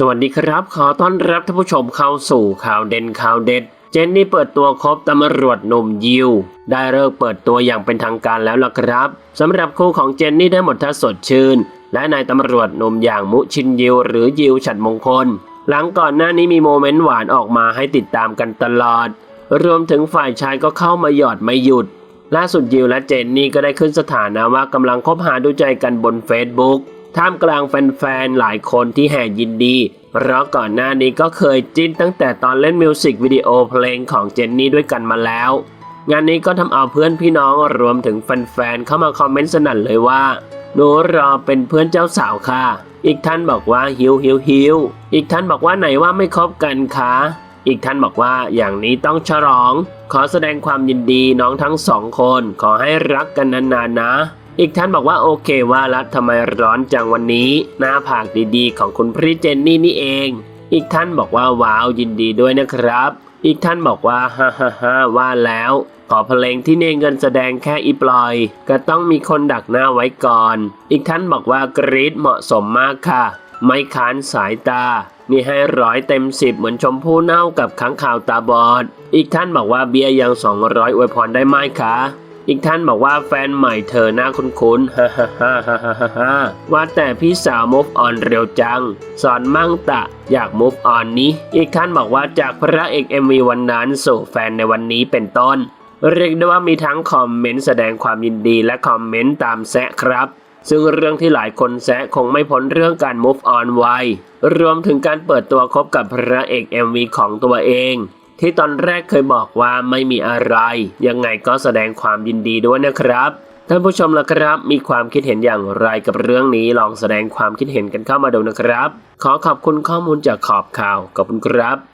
สวัสดีครับ ขอต้อนรับท่านผู้ชมเข้าสู่ข่าวเด่นข่าวเด็ด เจนนี่เปิดตัวครบตำรวจหนุ่มยิว ได้เลิกเปิดตัวอย่างเป็นทางการแล้วล่ะครับสำหรับคู่ของเจนนี่ได้หมดทัศน์สดชื่น และนายตำรวจหนุ่มอย่างมุชินยิว หรือยิวฉัดมงคล หลังก่อนหน้านี้มีโมเมนต์หวานออกมาให้ติดตามกันตลอด รวมถึงฝ่ายชายก็เข้ามาหยอดไม่หยุด ล่าสุดยิวและเจนนี่ก็ได้ขึ้นสถานะว่ากำลังคบหาดูใจกันบนเฟซบุ๊ก ท่ามกลางแฟนๆ หลายคนที่แห่ยินดีเพราะก่อนหน้านี้ก็เคยจิ้นตั้งแต่ตอนเล่นมิวสิกวิดีโอเพลงของเจนนี่ด้วยกันมาแล้ว งานนี้ก็ทำเอาเพื่อนพี่น้องรวมถึงแฟนๆ เข้ามาคอมเมนต์สนั่นเลยว่าหนูรอเป็นเพื่อนเจ้าสาวค่ะ อีกท่านบอกว่าหิวหิวหิวอีกท่านบอกว่าไหนว่าไม่คบกันคะอีกท่านบอกว่าอย่างนี้ต้องฉลอง ขอแสดงความยินดีน้องทั้งสองคน ขอให้รักกันนานๆนะ อีกท่านบอกว่าโอเคว่าแล้วทำไมร้อนจังวันนี้ หน้าผากดีๆ ของคุณพี่เจนนี่นี่เอง อีกท่านบอกว่าว้าวยินดีด้วยนะครับ อีกท่านบอกว่าฮ่าฮ่าฮ่าว่าแล้ว ขอเพลงที่เนเงินแสดงแค่อีปลอย ก็ต้องมีคนดักหน้าไว้ก่อน อีกท่านบอกว่ากรีดเหมาะสมมากค่ะ ไม่ค้านสายตานี่ให้ร้อยเต็มสิบเหมือนชมพู่เน่ากับค้างข่าวตาบอด อีกท่านบอกว่าเบียร์ยัง 200อวยพรได้ไหมคะ อีกท่านบอกว่าแฟนใหม่เธอหน้าคุ้นๆฮ่าฮ่าฮ่าฮ่าฮ่าฮ่าว่าแต่พี่สาว move on เร็วจัง สอนมั่งตะอยาก move on นี้ อีกท่านบอกว่าจากพระเอก MV วันนั้นสู่แฟนในวันนี้เป็นต้น เรียกได้ว่ามีทั้งคอมเมนต์แสดงความยินดีและคอมเมนต์ตามแซะครับซึ่งเรื่องที่หลายคนแซะคงไม่พ้นเรื่องการ move on ไวรวมถึงการเปิดตัวคบกับพระเอก MV ของตัวเอง ที่ตอนแรกเคยบอกว่าไม่มีอะไร ยังไงก็แสดงความยินดีด้วยนะครับท่านผู้ชมล่ะครับ มีความคิดเห็นอย่างไรกับเรื่องนี้ลองแสดงความคิดเห็นกันเข้ามาดูนะครับ ขอขอบคุณข้อมูลจากขอบข่าวขอบคุณครับ